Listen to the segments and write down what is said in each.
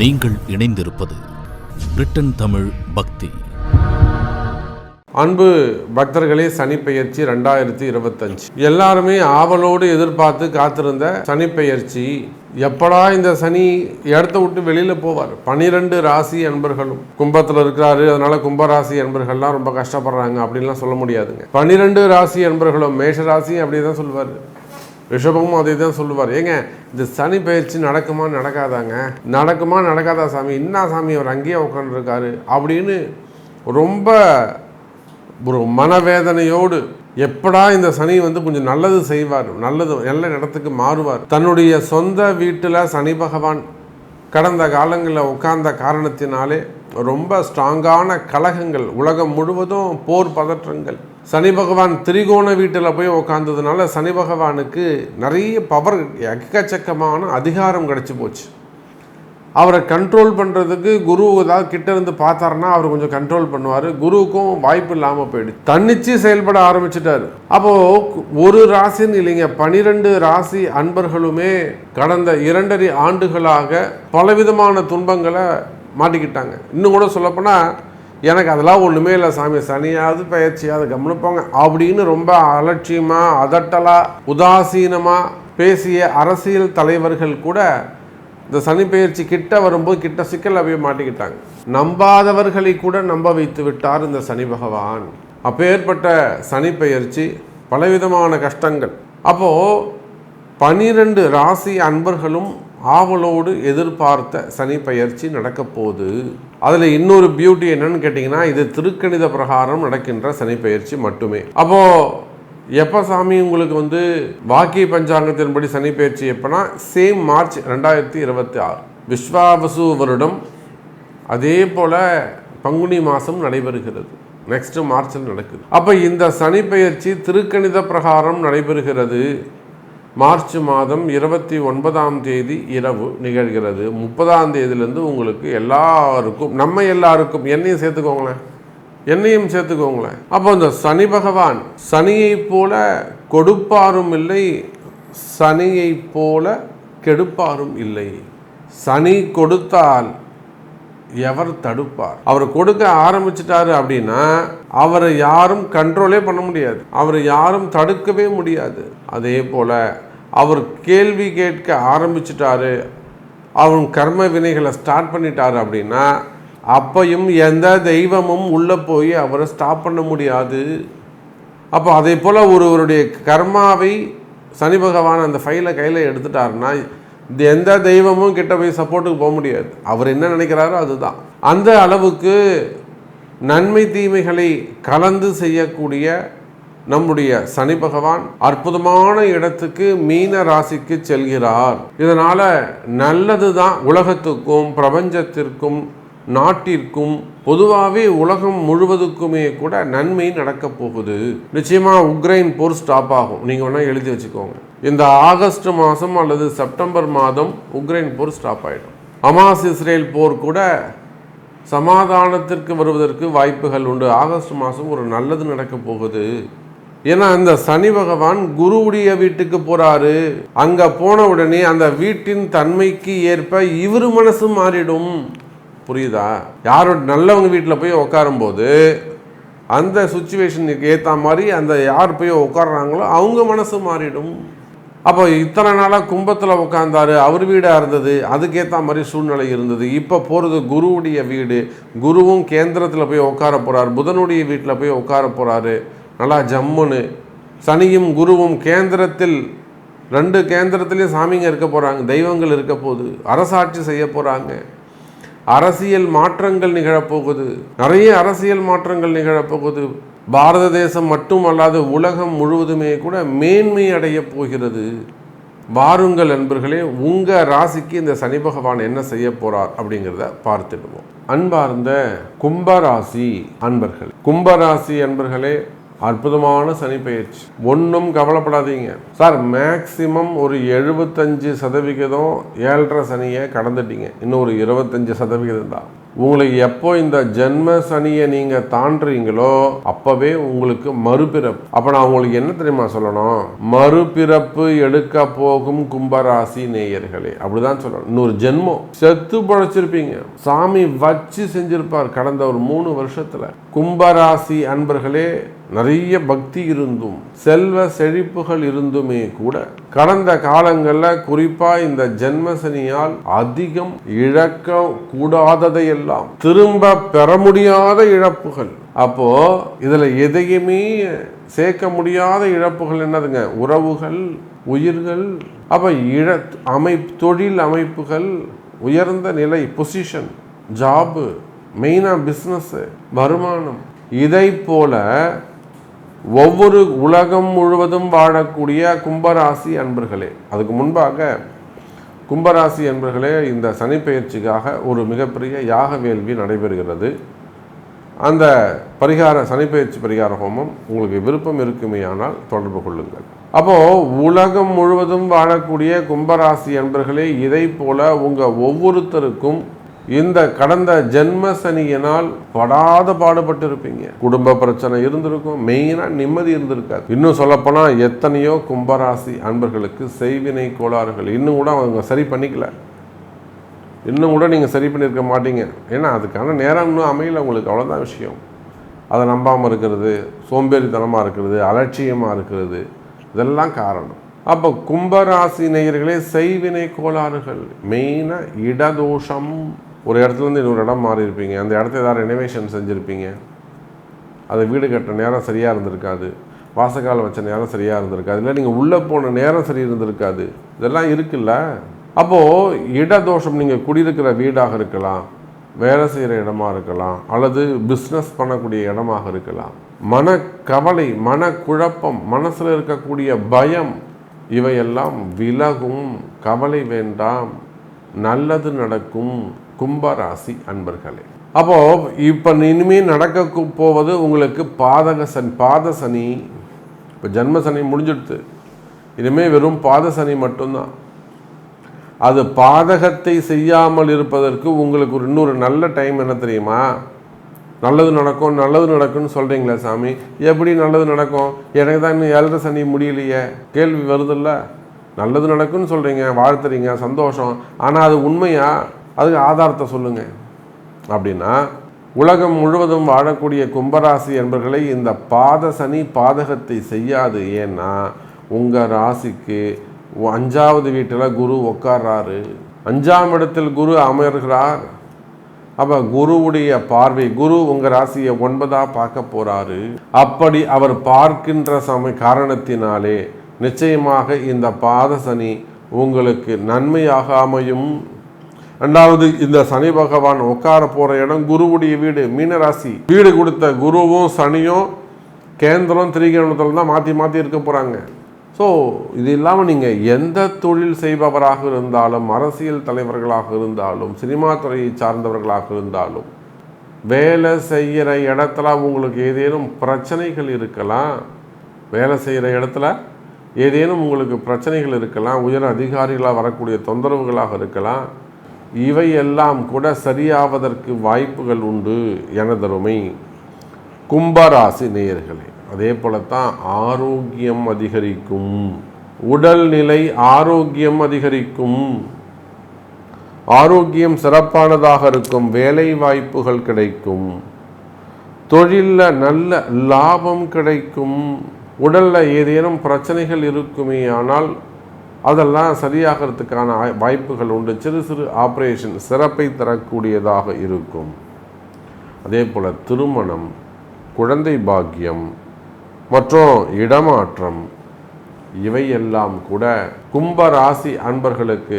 நீங்கள் இணைந்திருப்பது பிரிட்டன் தமிழ் பக்தி. அன்பு பக்தர்களே சனிப்பெயர்ச்சி ரெண்டாயிரத்தி இருபத்தஞ்சு. எல்லாருமே ஆவலோடு எதிர்பார்த்து காத்திருந்த சனிப்பெயர்ச்சி. எப்படா இந்த சனி இடத்த விட்டு வெளியில் போவார்? பனிரெண்டு ராசி அன்பர்களும். கும்பத்தில் இருக்கிறாரு அதனால கும்பராசி அன்பர்கள்லாம் ரொம்ப கஷ்டப்படுறாங்க அப்படின்லாம் சொல்ல முடியாதுங்க. பனிரெண்டு ராசி அன்பர்களும் மேஷ ராசி அப்படி தான் சொல்லுவார் ரிஷபமும் அதே தான் சொல்லுவார். ஏங்க இந்த சனி பயிற்சி நடக்குமா நடக்காதாங்க? நடக்குமா நடக்காதா சாமி? என்ன சாமி அவர் அங்கேயே உட்காந்துருக்காரு அப்படின்னு ரொம்ப ஒரு மனவேதனையோடு எப்படா இந்த சனி வந்து கொஞ்சம் நல்லது செய்வார் நல்லது நல்ல இடத்துக்கு மாறுவார். தன்னுடைய சொந்த வீட்டில் சனி பகவான் கடந்த காலங்களில் உட்கார்ந்த காரணத்தினாலே ரொம்ப ஸ்ட்ராங்கான கலகங்கள் உலகம் முழுவதும் போர் பதற்றங்கள். சனி பகவான் திரிகோண வீட்டில் போய் உட்காந்ததுனால சனி பகவானுக்கு நிறைய பவர் எக்கச்சக்கமான அதிகாரம் கிடச்சி போச்சு. அவரை கண்ட்ரோல் பண்ணுறதுக்கு குரு ஏதாவது கிட்ட இருந்து பார்த்தாருன்னா அவர் கொஞ்சம் கண்ட்ரோல் பண்ணுவார். குருவுக்கும் வாய்ப்பு இல்லாமல் போயிடுச்சு. தன்னிச்சு செயல்பட ஆரம்பிச்சிட்டார். அப்போது ஒரு ராசின்னு இல்லைங்க பனிரெண்டு ராசி அன்பர்களுமே கடந்த இரண்டரை ஆண்டுகளாக பலவிதமான துன்பங்களை மாட்டிக்கிட்டாங்க. இன்னும் கூட சொல்லப்போனால் எனக்கு அதெல்லாம் ஒன்றுமே இல்லை சாமி. சனியாவது பயிற்சியாவது கவனிப்போங்க அப்படின்னு ரொம்ப அலட்சியமாக அதட்டலாக உதாசீனமாக பேசிய அரசியல் தலைவர்கள் கூட இந்த சனி பயிற்சி கிட்ட வரும்போது கிட்ட சிக்கல் அப்படியே மாட்டிக்கிட்டாங்க. நம்பாதவர்களை கூட நம்ப வைத்து விட்டார் இந்த சனி பகவான். அப்பேற்பட்ட சனி பயிற்சி பலவிதமான கஷ்டங்கள். அப்போது பனிரெண்டு ராசி அன்பர்களும் ஆவலோடு எதிர்பார்த்த சனி பயிற்சி நடக்கப்போகுது. அதில் இன்னொரு பியூட்டி என்னன்னு கேட்டிங்கன்னா இது திருக்கணித பிரகாரம் நடக்கின்ற சனி மட்டுமே. அப்போது எப்போ சாமி உங்களுக்கு வந்து வாக்கிய பஞ்சாங்கத்தின்படி சனி பயிற்சி எப்போனா சேம் மார்ச் ரெண்டாயிரத்தி இருபத்தி ஆறு. விஸ்வாவசு வருடம் அதே போல் பங்குனி மாதம் நடைபெறுகிறது. நெக்ஸ்ட் மார்ச்சில் நடக்குது. அப்போ இந்த சனி திருக்கணித பிரகாரம் நடைபெறுகிறது. மார்ச் மாதம் இருபத்தி ஒன்பதாம் தேதி இரவு நிகழ்கிறது. முப்பதாம் தேதியிலேருந்து உங்களுக்கு எல்லாருக்கும் நம்ம எல்லாருக்கும் என்னையும் சேர்த்துக்கோங்களேன். என்னையும் சேர்த்துக்கோங்களேன். அப்போ இந்த சனி பகவான் சனியைப் போல கொடுப்பாரும் இல்லை சனியைப் போல கெடுப்பாரும் இல்லை. சனி கொடுத்தால் எவர் தடுப்பார்? அவர் கொடுக்க ஆரம்பிச்சிட்டாரு அப்படின்னா அவரை யாரும் கண்ட்ரோலே பண்ண முடியாது. அவரை யாரும் தடுக்கவே முடியாது. அதே போல அவர் கேள்வி கேட்க ஆரம்பிச்சிட்டாரு. அவன் கர்ம வினைகளை ஸ்டார்ட் பண்ணிட்டாரு அப்படின்னா அப்பையும் எந்த தெய்வமும் உள்ளே போய் அவரை ஸ்டாப் பண்ண முடியாது. அப்போ அதே போல் ஒருவருடைய கர்மாவை சனி பகவான் அந்த ஃபைலை கையில் எடுத்துட்டாருன்னா எந்த தெய்வமும் கிட்ட போய் சப்போர்ட்டுக்கு போக முடியாது. அவர் என்ன நினைக்கிறாரோ அதுதான். அந்த அளவுக்கு நன்மை தீமைகளை கலந்து செய்யக்கூடிய நம்முடைய சனி பகவான் அற்புதமான இடத்துக்கு மீன ராசிக்கு செல்கிறார். இதனால நல்லது தான் உலகத்துக்கும் பிரபஞ்சத்திற்கும் நாட்டிற்கும் பொதுவாகவே உலகம் முழுவதுக்குமே கூட நன்மை நடக்க போகுது. நிச்சயமா உக்ரைன் போர் ஸ்டாப் ஆகும். நீங்க வேணா எழுதி வச்சுக்கோங்க. இந்த ஆகஸ்ட் மாதம் அல்லது செப்டம்பர் மாதம் உக்ரைன் போர் ஸ்டாப் ஆயிடும். அமாஸ் இஸ்ரேல் போர் கூட சமாதானத்திற்கு வருவதற்கு வாய்ப்புகள் உண்டு. ஆகஸ்ட் மாதம் ஒரு நல்லது நடக்க போகுது. ஏன்னா அந்த சனி பகவான் குருவுடைய வீட்டுக்கு போறாரு. அங்க போன உடனே அந்த வீட்டின் தன்மைக்கு ஏற்ப இவர் மனசு மாறிடும். புரியுதா? யாரோட நல்லவங்க வீட்டில் போய் உட்காரும்போது அந்த சுச்சுவேஷனுக்கு ஏற்ற மாதிரி அந்த யார் போய் உட்காடுறாங்களோ அவங்க மனசு மாறிடும். அப்போ இத்தனை நாளாக கும்பத்தில் உட்காந்தாரு அவர் வீடாக இருந்தது அதுக்கேற்ற மாதிரி சூழ்நிலை இருந்தது. இப்போ போகிறது குருவுடைய வீடு. குருவும் கேந்திரத்தில் போய் உட்கார போகிறார் புதனுடைய வீட்டில் போய் உட்கார போகிறாரு நல்லா ஜம்முன்னு. சனியும் குருவும் கேந்திரத்தில் ரெண்டு கேந்திரத்துலேயும் சாமிங்க இருக்க போகிறாங்க தெய்வங்கள் இருக்க போகுது அரசாட்சி செய்ய போகிறாங்க அரசியல் மாற்றங்கள் நிகழப்போகுது நிறைய அரசியல் மாற்றங்கள் நிகழப்போகுது பாரத தேசம் மட்டுமல்லாது உலகம் முழுவதுமே கூட மேன்மை அடைய போகிறது. வாருங்கள் நண்பர்களே உங்கள் ராசிக்கு இந்த சனி பகவான் என்ன செய்ய போகிறார் அப்படிங்கிறத பார்த்துடுவோம். அன்பார்ந்த கும்பராசி அன்பர்கள் கும்பராசி அன்பர்களே அற்புதமான சனி பயிற்சி ஒன்றும் கவலைப்படாதீங்க. சார் மேக்சிமம் ஒரு எழுபத்தஞ்சு சதவிகிதம் ஏழரை சனியை கடந்துட்டீங்க. இன்னும் ஒரு இருபத்தஞ்சு சதவிகிதம் தான். உங்களுக்கு எப்போ இந்த ஜென்ம சனியை நீங்கள் தாண்டுறீங்களோ அப்போவே உங்களுக்கு மறுபிறப்பு. அப்போ நான் உங்களுக்கு என்ன தெரியுமா சொல்லணும்? மறுபிறப்பு எடுக்க போகும் கும்பராசி நேயர்களே. அப்படிதான் சொல்லணும். இன்னொரு ஜென்மம். செத்து பழைச்சிருப்பீங்க. சாமி வச்சு செஞ்சிருப்பார் கடந்த ஒரு மூணு வருஷத்தில். கும்பராசி அன்பர்களே நிறைய பக்தி இருந்தும் செல்வ செழிப்புகள் இருந்துமே கூட கடந்த காலங்களில் குறிப்பாக இந்த ஜென்மசனியால் அதிகம் இழக்க கூடாததையெல்லாம் திரும்ப பெற முடியாத இழப்புகள். அப்போ இதில் எதையுமே சேர்க்க முடியாத இழப்புகள் என்னதுங்க? உறவுகள் உயிர்கள் அப்போ இழ அமை தொழில் அமைப்புகள் உயர்ந்த நிலை பொசிஷன் ஜாபு மெயினாக பிஸ்னஸ்ஸு வருமானம். இதை போல ஒவ்வொரு உலகம் முழுவதும் வாழக்கூடிய கும்பராசி அன்பர்களே அதுக்கு முன்பாக கும்பராசி அன்பர்களே இந்த சனிப்பெயர்ச்சிக்காக ஒரு மிகப்பெரிய யாக வேள்வி நடைபெறுகிறது. அந்த பரிகார சனிப்பெயர்ச்சி பரிகார ஹோமம் உங்களுக்கு விருப்பம் இருக்குமேயானால் தொடர்பு கொள்ளுங்கள். அப்போ உலகம் முழுவதும் வாழக்கூடிய கும்பராசி அன்பர்களே இதை போல உங்கள் ஒவ்வொருத்தருக்கும் இந்த கடந்த ஜென்ம சனியினால் படாத பாடுபட்டு இருப்பீங்க குடும்ப பிரச்சனை இருந்திருக்கும் மெயினாக நிம்மதி இருந்திருக்காது. இன்னும் சொல்லப்போனால் எத்தனையோ கும்பராசி அன்பர்களுக்கு செய்வினை கோளாறுகள் இன்னும் கூட அவங்க சரி பண்ணிக்கல. இன்னும் கூட நீங்கள் சரி பண்ணியிருக்க மாட்டீங்க. ஏன்னா அதுக்கான நேரம் இன்னும் அமையல உங்களுக்கு. அவ்வளோதான் விஷயம். அதை நம்பாமல் இருக்கிறது சோம்பேறித்தனமாக இருக்கிறது அலட்சியமாக இருக்கிறது இதெல்லாம் காரணம். அப்போ கும்பராசி நேயர்களே செய்வினை கோளாறுகள். மெயினாக இடதோஷம். ஒரு இடத்துலேருந்து இன்னொரு இடம் மாறி இருப்பீங்க. அந்த இடத்த ஏதாவது ரெனோவேஷன் செஞ்சுருப்பீங்க. அது வீடு கட்டுற நேரம் சரியாக இருந்திருக்காது. வாசக்கால் வச்ச நேரம் சரியாக இருந்திருக்காது. இல்லை நீங்கள் உள்ளே போன நேரம் சரி இருந்திருக்காது. இதெல்லாம் இருக்குல்ல? அப்போது இடதோஷம் நீங்கள் குடியிருக்கிற வீடாக இருக்கலாம் வேலை செய்கிற இடமா இருக்கலாம் அல்லது பிஸ்னஸ் பண்ணக்கூடிய இடமாக இருக்கலாம். மனக்கவலை மனக்குழப்பம் மனசில் இருக்கக்கூடிய பயம் இவையெல்லாம் விலகும். கவலை வேண்டாம். நல்லது நடக்கும். கும்பராசி அன்பர்களே. அப்போ இப்போ இனிமேல் நடக்க போவது உங்களுக்கு பாதக சனி பாத சனி. இப்போ ஜன்ம சனி முடிஞ்சிடுது இனிமேல் வெறும் பாத சனி மட்டும்தான். அது பாதகத்தை செய்யாமல் இருப்பதற்கு உங்களுக்கு ஒரு இன்னொரு நல்ல டைம் என்ன தெரியுமா? நல்லது நடக்கும் நல்லது நடக்கும்னு சொல்கிறீங்களே சாமி. எப்படி நல்லது நடக்கும்? எனக்கு தான் இன்னும் ஏழரை சனி முடியலையே. கேள்வி வருதுல்ல? நல்லது நடக்கும்னு சொல்கிறீங்க வாழ்த்துறீங்க சந்தோஷம். ஆனால் அது உண்மையாக அதுக்கு ஆதாரத்தை சொல்லுங்கள் அப்படின்னா உலகம் முழுவதும் வாழக்கூடிய கும்பராசி என்பர்களை இந்த பாத சனி பாதகத்தை செய்யாது. ஏன்னா உங்கள் ராசிக்கு அஞ்சாவது வீட்டில் குரு உட்கார்றாரு அஞ்சாம் இடத்தில் குரு அமர்கிறார். அப்போ குருவுடைய பார்வை குரு உங்கள் ராசியை ஒன்பதாக பார்க்க போறாரு. அப்படி அவர் பார்க்கின்ற சமய காரணத்தினாலே நிச்சயமாக இந்த பாத சனி உங்களுக்கு நன்மையாக அமையும். ரெண்டாவது இந்த சனி பகவான் உட்கார போற இடம் குருவுடைய வீடு மீனராசி. வீடு கொடுத்த குருவும் சனியும் கேந்திரம் திரிகோணத்தில் தான் மாற்றி மாற்றி இருக்க போகிறாங்க ஸோ இது இல்லாமல் நீங்கள் எந்த தொழில் செய்பவராக இருந்தாலும் அரசியல் தலைவர்களாக இருந்தாலும் சினிமா துறையை சார்ந்தவர்களாக இருந்தாலும் வேலை செய்கிற இடத்துல உங்களுக்கு ஏதேனும் பிரச்சனைகள் இருக்கலாம். வேலை செய்கிற இடத்துல ஏதேனும் உங்களுக்கு பிரச்சனைகள் இருக்கலாம். உயர் அதிகாரிகளாக வரக்கூடிய தொந்தரவுகளாக இருக்கலாம். இவையெல்லாம் கூட சரியாவதற்கு வாய்ப்புகள் உண்டு எனதருமை கும்பராசி நேயர்களே. அதே போலத்தான் ஆரோக்கியம் அதிகரிக்கும் உடல்நிலை ஆரோக்கியம் அதிகரிக்கும் ஆரோக்கியம் சிறப்பானதாக இருக்கும் வேலை வாய்ப்புகள் கிடைக்கும் தொழிலில் நல்ல லாபம் கிடைக்கும் உடலில் ஏதேனும் பிரச்சனைகள் இருக்குமே ஆனால் அதெல்லாம் சரியாகிறதுக்கான வாய்ப்புகள் உண்டு. சிறு சிறு ஆப்ரேஷன் சிறப்பை தரக்கூடியதாக இருக்கும். அதே போல் திருமணம் குழந்தை பாக்கியம் மற்றும் இடமாற்றம் இவையெல்லாம் கூட கும்ப ராசி அன்பர்களுக்கு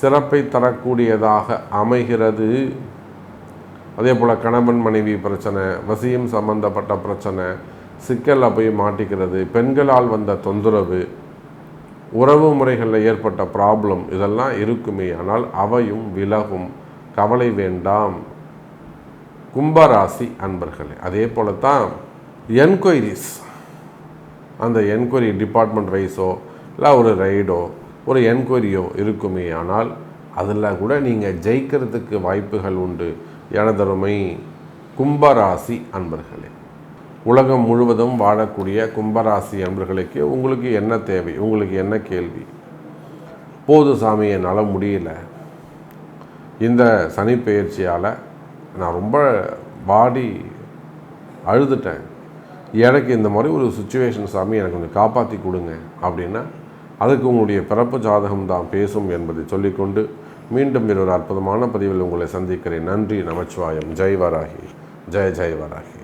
சிறப்பை தரக்கூடியதாக அமைகிறது. அதே போல் கணவன் மனைவி பிரச்சனை வசியம் சம்பந்தப்பட்ட பிரச்சனை சிக்கலில் போய் மாட்டிக்கிறது பெண்களால் வந்த தொந்தரவு உறவு முறைகளில் ஏற்பட்ட ப்ராப்ளம் இதெல்லாம் இருக்குமே. ஆனால் அவையும் விலகும். கவலை வேண்டாம். கும்பராசி அன்பர்களே அதே போல தான் என்கொயரிஸ் அந்த என்கொயரி டிபார்ட்மெண்ட் வைஸோ இல்லை ஒரு ரைடோ ஒரு என்கொயரியோ இருக்குமே. ஆனால் அதில் கூட நீங்கள் ஜெயிக்கிறதுக்கு வாய்ப்புகள் உண்டு. எனதருமை கும்பராசி அன்பர்களே. உலகம் முழுவதும் வாழக்கூடிய கும்பராசி அன்பர்களுக்கு உங்களுக்கு என்ன தேவை? உங்களுக்கு என்ன கேள்வி? போது சாமி என்னால் முடியல. இந்த சனி பயிற்சியால் நான் ரொம்ப பாடி அழுதுட்டேன். எனக்கு இந்த மாதிரி ஒரு சுச்சுவேஷன் சாமி எனக்கு கொஞ்சம் காப்பாற்றி கொடுங்க அப்படின்னா அதுக்கு உங்களுடைய பிறப்பு ஜாதகம் தான் பேசும் என்பதை சொல்லிக்கொண்டு மீண்டும் ஒரு அற்புதமான பதிவில் உங்களை சந்திக்கிறேன். நன்றி நமச்சிவாயம். ஜெய் வராகி. ஜெய ஜெய் வராகி.